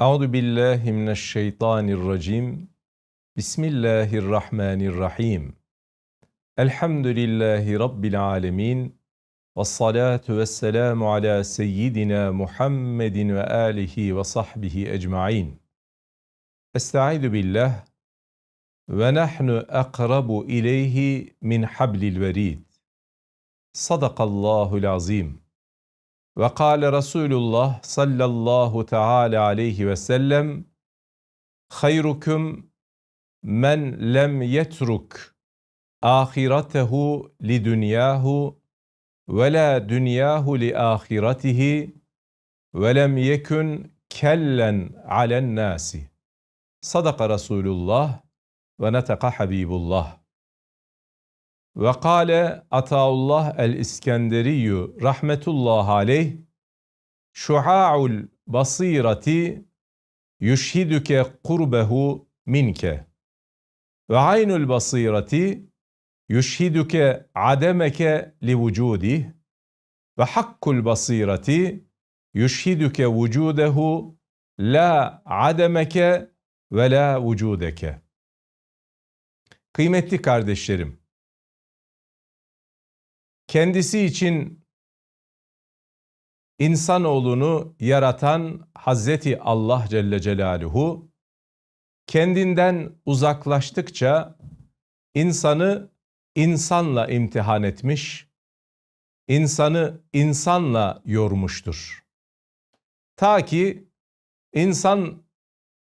Euzu billahi mineşşeytanirracim. Bismillahirrahmanirrahim. Elhamdülillahi rabbil alamin. Ves salatu vesselamu ala seyyidina Muhammedin ve alihi ve sahbihi ecmaîn. Estaizu billah ve nahnu akrabu ileyhi min hablil verid. Sadakallahul azim. Ve kâle Resulullah sallallahu teala aleyhi ve sellem hayrukum men lem yetruk ahiretehu li dünyahu ve la dünyahu li ahiretihi ve lem yekun kellen alen nasi. Sadaka Resulullah ve neteka Habibullah. Ve kâle Ataullah el-İskenderiyyü rahmetullah aleyh şuha'ul basirati yüşhidüke kurbehu minke ve aynul basirati yüşhidüke ademeke li vücudih ve hakkul basirati yüşhidüke vücudehu la ademeke ve la vücudeke. Kıymetli kardeşlerim, kendisi için insanoğlunu yaratan Hazreti Allah Celle Celaluhu kendinden uzaklaştıkça insanı insanla imtihan etmiş, insanı insanla yormuştur. Ta ki insan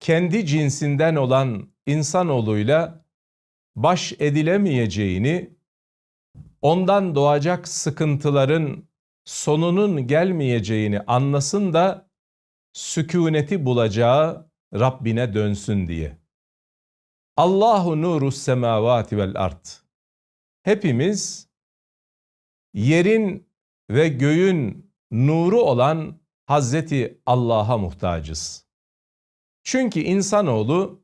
kendi cinsinden olan insanoğluyla baş edilemeyeceğini ondan doğacak sıkıntıların sonunun gelmeyeceğini anlasın da sükuneti bulacağı Rabbine dönsün diye. Allahu nuru semavati vel ard. Hepimiz yerin ve göğün nuru olan Hazreti Allah'a muhtacız. Çünkü insanoğlu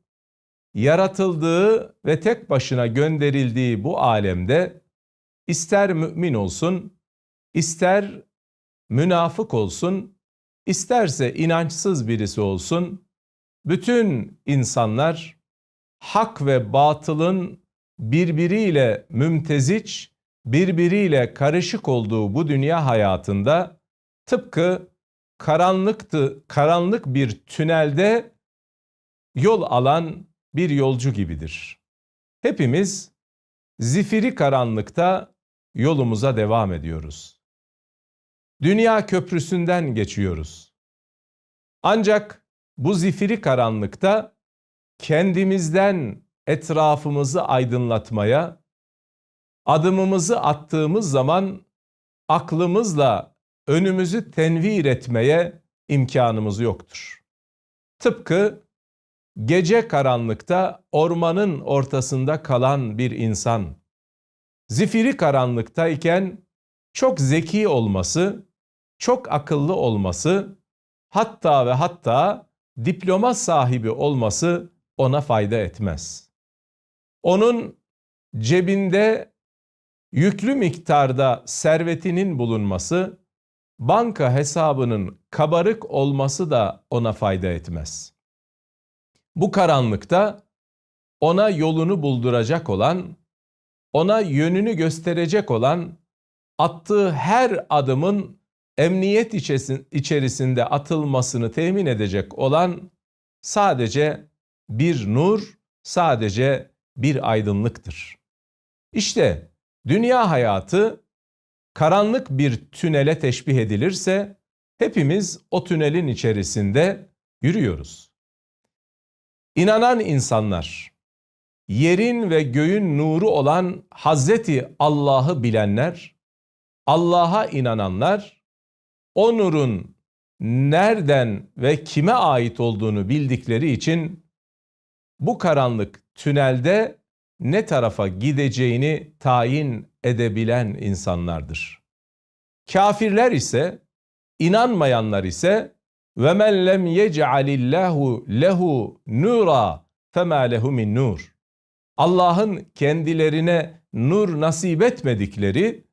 yaratıldığı ve tek başına gönderildiği bu alemde İster mümin olsun, ister münafık olsun, isterse inançsız birisi olsun, bütün insanlar hak ve batılın birbiriyle mümteziç, birbiriyle karışık olduğu bu dünya hayatında tıpkı karanlıktı, karanlık bir tünelde yol alan bir yolcu gibidir. Hepimiz zifiri karanlıkta yolumuza devam ediyoruz. Dünya köprüsünden geçiyoruz. Ancak bu zifiri karanlıkta kendimizden etrafımızı aydınlatmaya, adımımızı attığımız zaman aklımızla önümüzü tenvir etmeye imkanımız yoktur. Tıpkı gece karanlıkta ormanın ortasında kalan bir insan zifiri karanlıktayken çok zeki olması, çok akıllı olması, hatta ve hatta diploma sahibi olması ona fayda etmez. Onun cebinde yüklü miktarda servetinin bulunması, banka hesabının kabarık olması da ona fayda etmez. Bu karanlıkta ona yolunu bulduracak olan ona yönünü gösterecek olan attığı her adımın emniyet içerisinde atılmasını temin edecek olan sadece bir nur, sadece bir aydınlıktır. İşte dünya hayatı karanlık bir tünele teşbih edilirse hepimiz o tünelin içerisinde yürüyoruz. İnanan insanlar yerin ve göğün nuru olan Hazreti Allah'ı bilenler, Allah'a inananlar, o nurun nereden ve kime ait olduğunu bildikleri için bu karanlık tünelde ne tarafa gideceğini tayin edebilen insanlardır. Kafirler ise, inanmayanlar ise ve men lem yec'alillahu lehu nura fema lehu min nur. Allah'ın kendilerine nur nasip etmedikleri,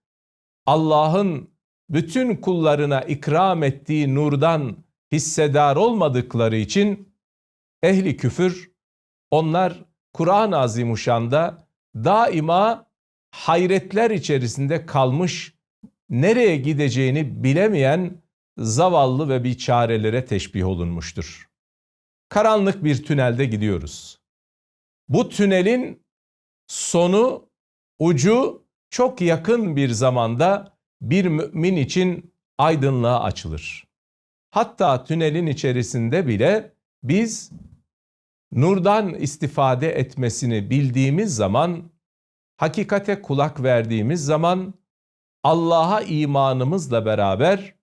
Allah'ın bütün kullarına ikram ettiği nurdan hissedar olmadıkları için ehli küfür onlar Kur'an-ı Azimuşşan'da daima hayretler içerisinde kalmış, nereye gideceğini bilemeyen zavallı ve biçarelere teşbih olunmuştur. Karanlık bir tünelde gidiyoruz. Bu tünelin sonu, ucu çok yakın bir zamanda bir mümin için aydınlığa açılır. Hatta tünelin içerisinde bile biz nurdan istifade etmesini bildiğimiz zaman, hakikate kulak verdiğimiz zaman Allah'a imanımızla beraber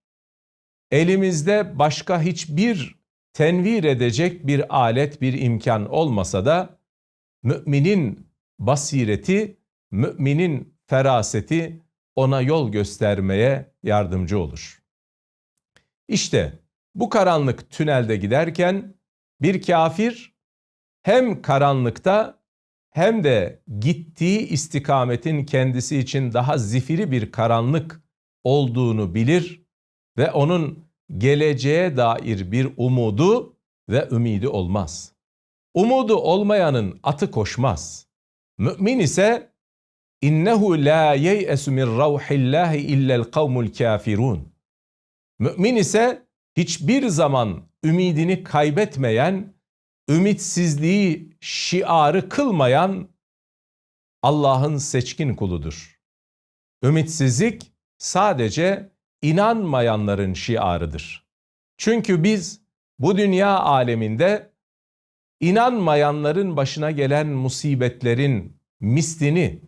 elimizde başka hiçbir tenvir edecek bir alet, bir imkan olmasa da müminin basireti, müminin feraseti ona yol göstermeye yardımcı olur. İşte bu karanlık tünelde giderken bir kafir hem karanlıkta hem de gittiği istikametin kendisi için daha zifiri bir karanlık olduğunu bilir ve onun geleceğe dair bir umudu ve ümidi olmaz. Umudu olmayanın atı koşmaz. Mümin ise innehu la yeyesu min ravhillahi illel kavmul kafirun. Mümin ise hiçbir zaman ümidini kaybetmeyen, ümitsizliği şiarı kılmayan Allah'ın seçkin kuludur. Ümitsizlik sadece inanmayanların şiarıdır. Çünkü biz bu dünya aleminde inanmayanların başına gelen musibetlerin mislini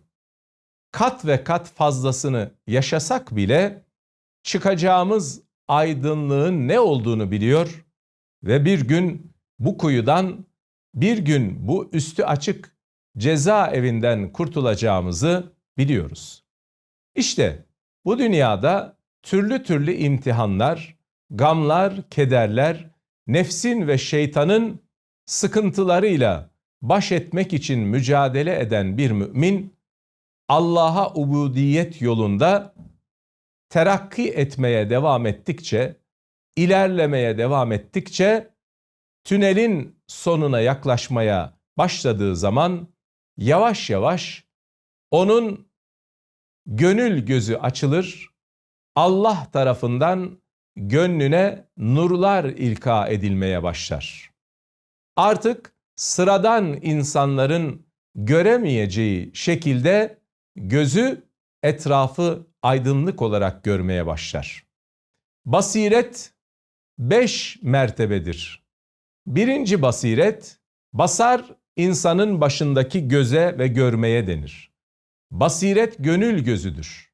kat ve kat fazlasını yaşasak bile çıkacağımız aydınlığın ne olduğunu biliyor ve bir gün bu kuyudan bir gün bu üstü açık ceza evinden kurtulacağımızı biliyoruz. İşte bu dünyada türlü türlü imtihanlar, gamlar, kederler, nefsin ve şeytanın sıkıntılarıyla baş etmek için mücadele eden bir mümin Allah'a ubudiyet yolunda terakki etmeye devam ettikçe, ilerlemeye devam ettikçe tünelin sonuna yaklaşmaya başladığı zaman yavaş yavaş onun gönül gözü açılır, Allah tarafından gönlüne nurlar ilka edilmeye başlar. Artık sıradan insanların göremeyeceği şekilde gözü etrafı aydınlık olarak görmeye başlar. Basiret beş mertebedir. Birinci basiret, basar insanın başındaki göze ve görmeye denir. Basiret gönül gözüdür.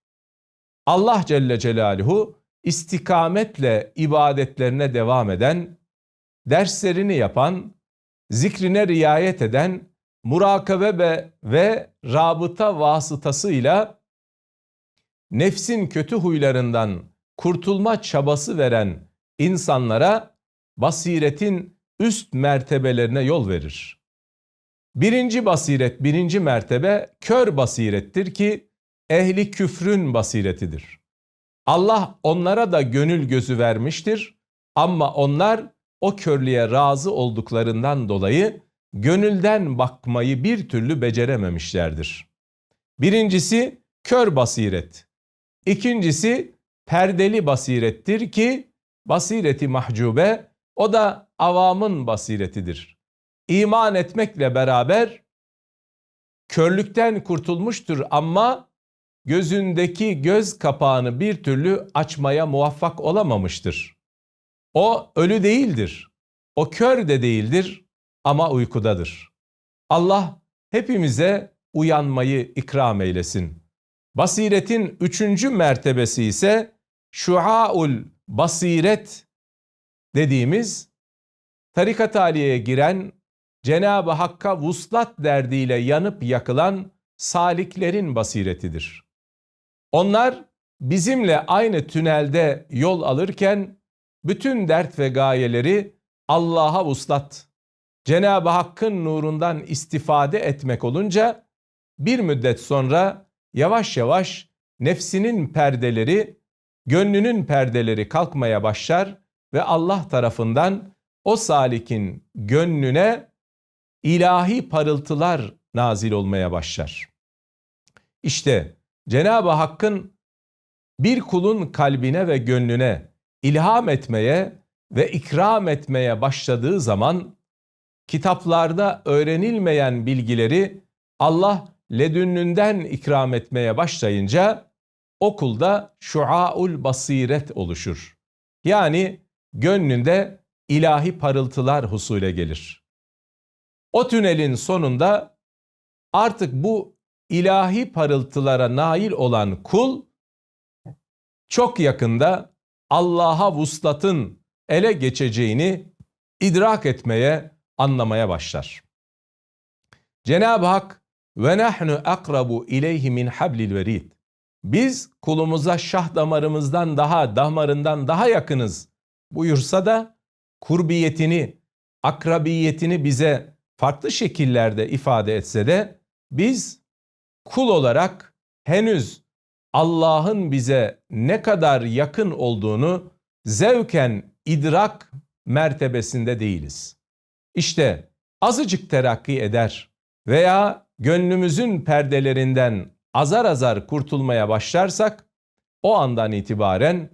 Allah Celle Celaluhu istikametle ibadetlerine devam eden, derslerini yapan, zikrine riayet eden, murakabe ve, ve rabıta vasıtasıyla nefsin kötü huylarından kurtulma çabası veren insanlara basiretin üst mertebelerine yol verir. Birinci basiret, birinci mertebe kör basirettir ki ehli küfrün basiretidir. Allah onlara da gönül gözü vermiştir ama onlar o körlüğe razı olduklarından dolayı gönülden bakmayı bir türlü becerememişlerdir. Birincisi kör basiret. İkincisi perdeli basirettir ki basireti mahcube o da avamın basiretidir. İman etmekle beraber körlükten kurtulmuştur ama gözündeki göz kapağını bir türlü açmaya muvaffak olamamıştır. O ölü değildir. O kör de değildir ama uykudadır. Allah hepimize uyanmayı ikram eylesin. Basiretin üçüncü mertebesi ise şuaul basiret dediğimiz tarikat aliyeye giren Cenab-ı Hakk'a vuslat derdiyle yanıp yakılan saliklerin basiretidir. Onlar bizimle aynı tünelde yol alırken bütün dert ve gayeleri Allah'a vuslat, Cenab-ı Hakk'ın nurundan istifade etmek olunca bir müddet sonra yavaş yavaş nefsinin perdeleri, gönlünün perdeleri kalkmaya başlar ve Allah tarafından o salikin gönlüne ilahi parıltılar nazil olmaya başlar. İşte Cenab-ı Hakk'ın bir kulun kalbine ve gönlüne ilham etmeye ve ikram etmeye başladığı zaman kitaplarda öğrenilmeyen bilgileri Allah ledünnünden ikram etmeye başlayınca okulda şuaul basiret oluşur. Yani gönlünde ilahi parıltılar husule gelir. O tünelin sonunda artık bu ilahi parıltılara nail olan kul çok yakında Allah'a vuslatın ele geçeceğini idrak etmeye, anlamaya başlar. Cenab-ı Hak ve nahnu akrabu ileyhi min hablil verid. Biz kulumuza şah damarımızdan daha, damarından daha yakınız buyursa da kurbiyetini, akrabiyetini bize farklı şekillerde ifade etse de biz kul olarak henüz Allah'ın bize ne kadar yakın olduğunu zevken idrak mertebesinde değiliz. İşte azıcık terakki eder veya gönlümüzün perdelerinden azar azar kurtulmaya başlarsak o andan itibaren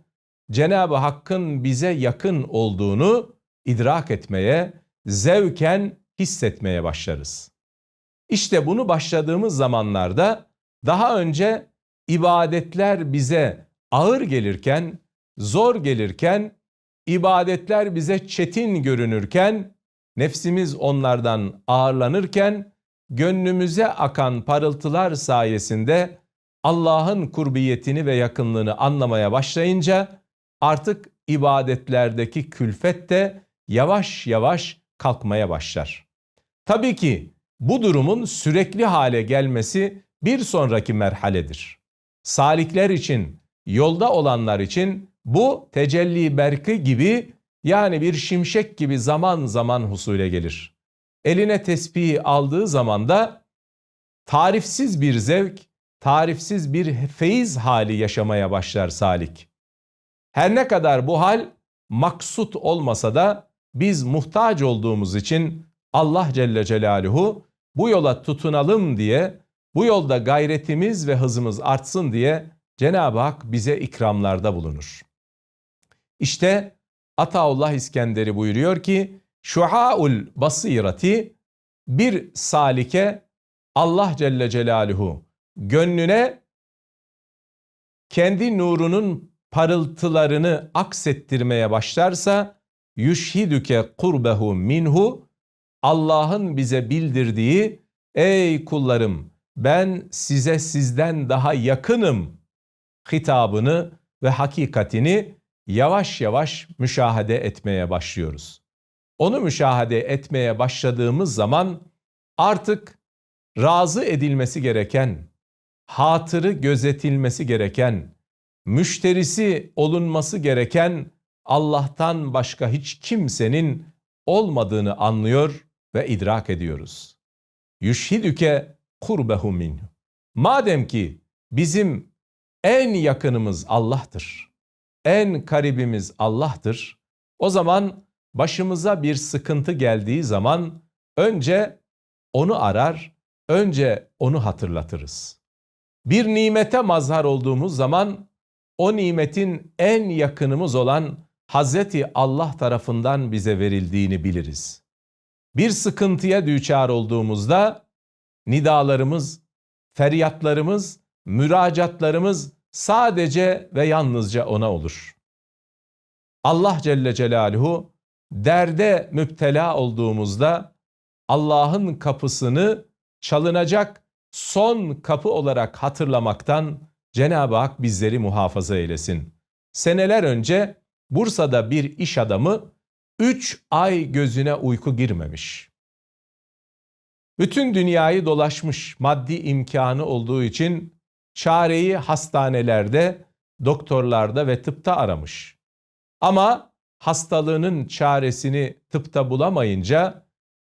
Cenab-ı Hakk'ın bize yakın olduğunu idrak etmeye, zevken hissetmeye başlarız. İşte bunu başladığımız zamanlarda daha önce ibadetler bize ağır gelirken, zor gelirken, ibadetler bize çetin görünürken, nefsimiz onlardan ağırlanırken, gönlümüze akan parıltılar sayesinde Allah'ın kurbiyetini ve yakınlığını anlamaya başlayınca artık ibadetlerdeki külfet de yavaş yavaş kalkmaya başlar. Tabii ki bu durumun sürekli hale gelmesi bir sonraki merhaledir. Salikler için, yolda olanlar için bu tecelli berkı gibi yani bir şimşek gibi zaman zaman husule gelir. Eline tesbihi aldığı zaman da tarifsiz bir zevk, tarifsiz bir feyiz hali yaşamaya başlar salik. Her ne kadar bu hal maksut olmasa da biz muhtaç olduğumuz için Allah Celle Celaluhu bu yola tutunalım diye, bu yolda gayretimiz ve hızımız artsın diye Cenab-ı Hak bize ikramlarda bulunur. İşte Ataullah İskenderi buyuruyor ki, şuhaul basirati bir salike Allah Celle Celaluhu gönlüne kendi nurunun parıltılarını aksettirmeye başlarsa yüşhidüke kurbehu minhu Allah'ın bize bildirdiği ey kullarım ben size sizden daha yakınım hitabını ve hakikatini yavaş yavaş müşahede etmeye başlıyoruz. Onu müşahede etmeye başladığımız zaman artık razı edilmesi gereken, hatırı gözetilmesi gereken, müşterisi olunması gereken Allah'tan başka hiç kimsenin olmadığını anlıyor ve idrak ediyoruz. Yüşhidüke kurbehu minhu. Madem ki bizim en yakınımız Allah'tır, en karibimiz Allah'tır, o zaman başımıza bir sıkıntı geldiği zaman önce onu arar, önce onu hatırlatırız. Bir nimete mazhar olduğumuz zaman o nimetin en yakınımız olan Hazreti Allah tarafından bize verildiğini biliriz. Bir sıkıntıya düçar olduğumuzda nidalarımız, feryatlarımız, müracaatlarımız sadece ve yalnızca ona olur. Allah Celle Celaluhu derde müptela olduğumuzda Allah'ın kapısını çalınacak son kapı olarak hatırlamaktan Cenab-ı Hak bizleri muhafaza eylesin. Seneler önce Bursa'da bir iş adamı 3 ay gözüne uyku girmemiş. Bütün dünyayı dolaşmış maddi imkanı olduğu için çareyi hastanelerde, doktorlarda ve tıpta aramış. Ama hastalığının çaresini tıpta bulamayınca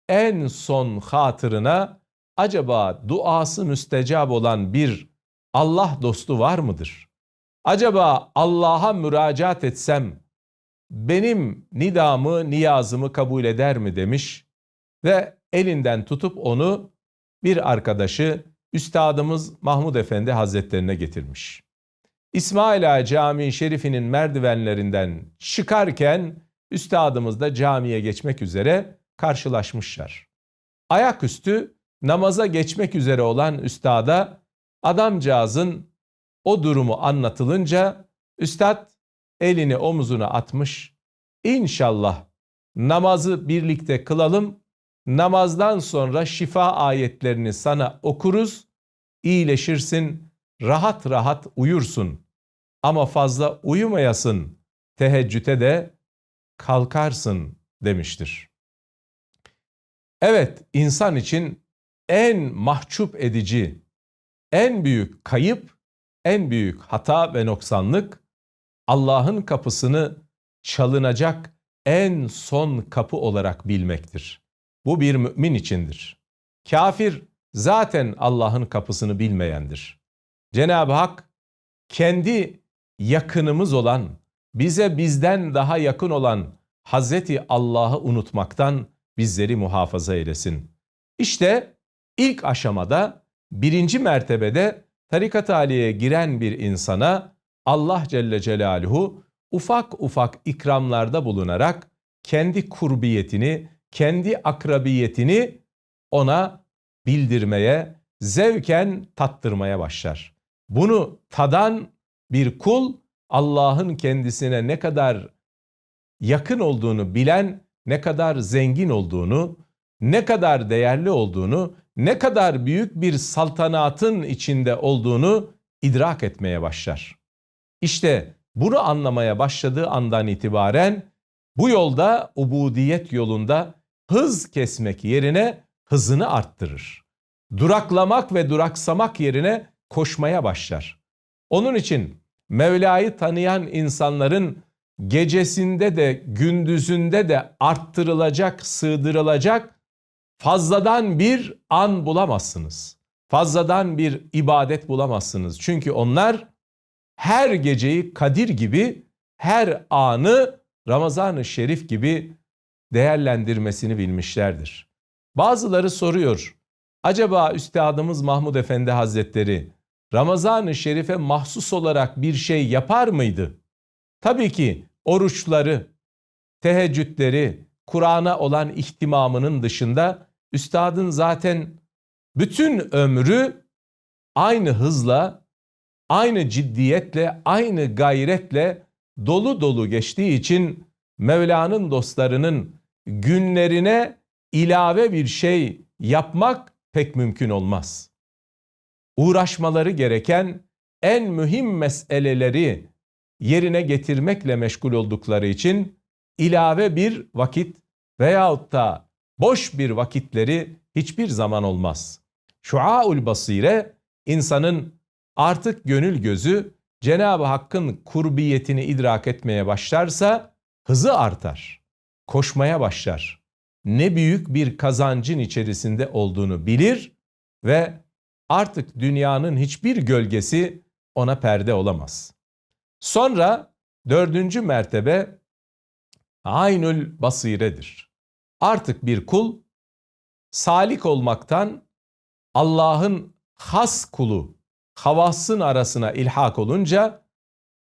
en son hatırına acaba duası müstecab olan bir Allah dostu var mıdır? Acaba Allah'a müracaat etsem benim nidamı, niyazımı kabul eder mi demiş ve elinden tutup onu bir arkadaşı Üstadımız Mahmud Efendi Hazretlerine getirmiş. İsmail Ağa Camii Şerifi'nin merdivenlerinden çıkarken Üstadımız da camiye geçmek üzere karşılaşmışlar. Ayaküstü namaza geçmek üzere olan üstada adamcağızın o durumu anlatılınca üstad elini omuzuna atmış. İnşallah namazı birlikte kılalım. Namazdan sonra şifa ayetlerini sana okuruz. iyileşirsin, rahat rahat uyursun. Ama fazla uyumayasın. Teheccüde de kalkarsın demiştir. Evet, insan için en mahcup edici, en büyük kayıp, en büyük hata ve noksanlık Allah'ın kapısını çalınacak en son kapı olarak bilmektir. Bu bir mümin içindir. Kafir zaten Allah'ın kapısını bilmeyendir. Cenab-ı Hak kendi yakınımız olan, bize bizden daha yakın olan Hazreti Allah'ı unutmaktan bizleri muhafaza eylesin. İşte ilk aşamada birinci mertebede tarikat aliye giren bir insana Allah Celle Celaluhu ufak ufak ikramlarda bulunarak kendi kurbiyetini, kendi akrabiyetini ona bildirmeye, zevken tattırmaya başlar. Bunu tadan bir kul Allah'ın kendisine ne kadar yakın olduğunu bilen, ne kadar zengin olduğunu, ne kadar değerli olduğunu, ne kadar büyük bir saltanatın içinde olduğunu idrak etmeye başlar. İşte bunu anlamaya başladığı andan itibaren bu yolda ubudiyet yolunda hız kesmek yerine hızını arttırır. Duraklamak ve duraksamak yerine koşmaya başlar. Onun için Mevla'yı tanıyan insanların gecesinde de gündüzünde de arttırılacak, sığdırılacak fazladan bir an bulamazsınız. Fazladan bir ibadet bulamazsınız. Çünkü onlar her geceyi Kadir gibi, her anı Ramazan-ı Şerif gibi değerlendirmesini bilmişlerdir. Bazıları soruyor, acaba Üstadımız Mahmud Efendi Hazretleri Ramazan-ı Şerif'e mahsus olarak bir şey yapar mıydı? Tabii ki oruçları, teheccüdleri, Kur'an'a olan ihtimamının dışında üstadın zaten bütün ömrü aynı hızla, aynı ciddiyetle, aynı gayretle dolu dolu geçtiği için Mevla'nın dostlarının günlerine ilave bir şey yapmak pek mümkün olmaz. Uğraşmaları gereken en mühim meseleleri yerine getirmekle meşgul oldukları için ilave bir vakit veyahut da boş bir vakitleri hiçbir zaman olmaz. Şuaul basire insanın artık gönül gözü Cenab-ı Hakk'ın kurbiyetini idrak etmeye başlarsa hızı artar. Koşmaya başlar. Ne büyük bir kazancın içerisinde olduğunu bilir ve artık dünyanın hiçbir gölgesi ona perde olamaz. Sonra dördüncü mertebe aynül basiredir. Artık bir kul salik olmaktan Allah'ın has kulu, havasın arasına ilhak olunca,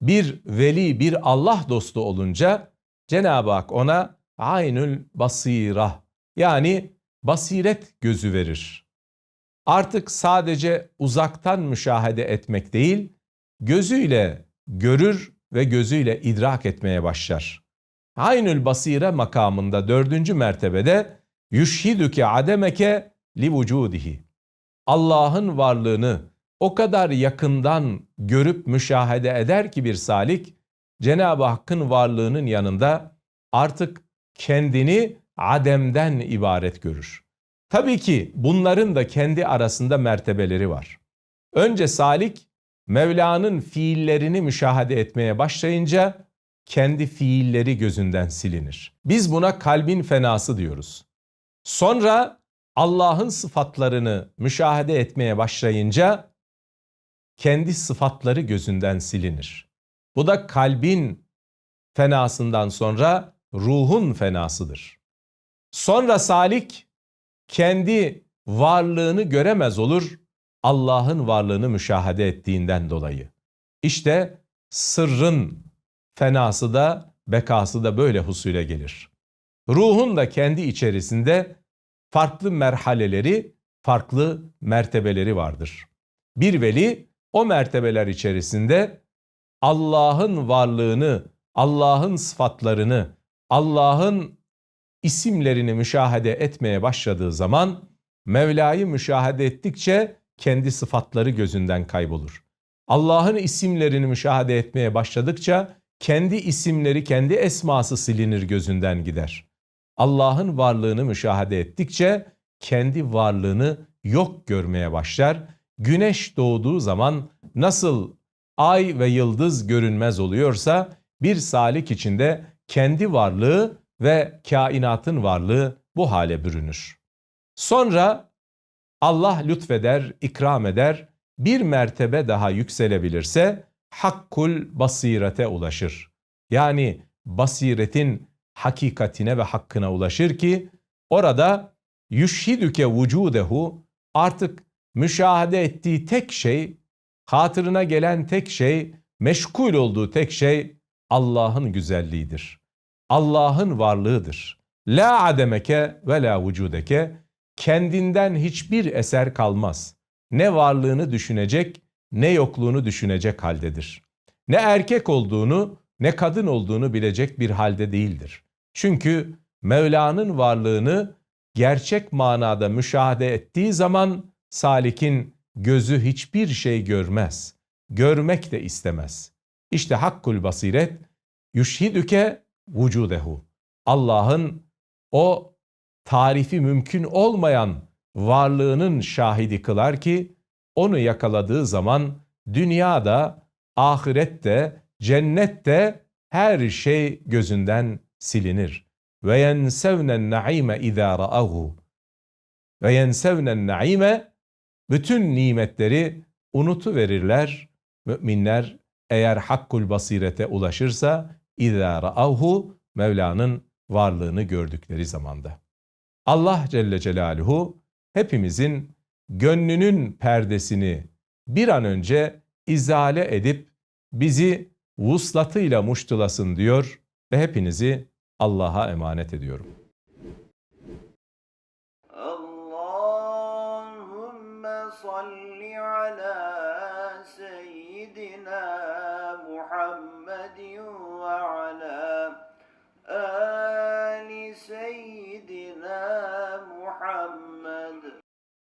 bir veli, bir Allah dostu olunca Cenab-ı Hak ona aynül basira yani basiret gözü verir. Artık sadece uzaktan müşahede etmek değil, gözüyle görür ve gözüyle idrak etmeye başlar. Aynül basire makamında dördüncü mertebede yüşhidüke ademeke li vücudihi. Allah'ın varlığını o kadar yakından görüp müşahede eder ki bir salik, Cenab-ı Hakk'ın varlığının yanında artık kendini ademden ibaret görür. Tabii ki bunların da kendi arasında mertebeleri var. Önce salik Mevla'nın fiillerini müşahede etmeye başlayınca kendi fiilleri gözünden silinir. Biz buna kalbin fenası diyoruz. Sonra Allah'ın sıfatlarını müşahede etmeye başlayınca kendi sıfatları gözünden silinir. Bu da kalbin fenasından sonra ruhun fenasıdır. Sonra salik kendi varlığını göremez olur Allah'ın varlığını müşahede ettiğinden dolayı. İşte sırrın fenası da bekası da böyle husule gelir. Ruhun da kendi içerisinde farklı merhaleleri, farklı mertebeleri vardır. Bir veli o mertebeler içerisinde Allah'ın varlığını, Allah'ın sıfatlarını, Allah'ın isimlerini müşahede etmeye başladığı zaman Mevla'yı müşahede ettikçe kendi sıfatları gözünden kaybolur. Allah'ın isimlerini müşahede etmeye başladıkça kendi isimleri, kendi esması silinir gözünden gider. Allah'ın varlığını müşahede ettikçe kendi varlığını yok görmeye başlar. Güneş doğduğu zaman nasıl ay ve yıldız görünmez oluyorsa bir salik içinde kendi varlığı ve kainatın varlığı bu hale bürünür. Sonra Allah lütfeder, ikram eder, bir mertebe daha yükselebilirse hakkul basirete ulaşır. Yani basiretin hakikatine ve hakkına ulaşır ki orada yüşhidüke vücudehu artık müşahede ettiği tek şey, hatırına gelen tek şey, meşgul olduğu tek şey Allah'ın güzelliğidir. Allah'ın varlığıdır. La ademeke ve la vücudeke kendinden hiçbir eser kalmaz. Ne varlığını düşünecek ne yokluğunu düşünecek haldedir. Ne erkek olduğunu ne kadın olduğunu bilecek bir halde değildir. Çünkü Mevla'nın varlığını gerçek manada müşahede ettiği zaman salikin gözü hiçbir şey görmez. Görmek de istemez. İşte hakkul basiret yüşhidüke vücudehu. Allah'ın o tarifi mümkün olmayan varlığının şahidi kılar ki onu yakaladığı zaman dünyada, ahirette, cennette her şey gözünden silinir. Ve yensevnen naime izâ ra'ahu. Ve yensevnen naime bütün nimetleri unutu verirler. Müminler eğer hakkul basirete ulaşırsa izâ ra'ahu Mevla'nın varlığını gördükleri zamanda. Allah Celle Celaluhu hepimizin gönlünün perdesini bir an önce izale edip bizi vuslatıyla muştulasın diyor ve hepinizi Allah'a emanet ediyorum. Ala seyyidina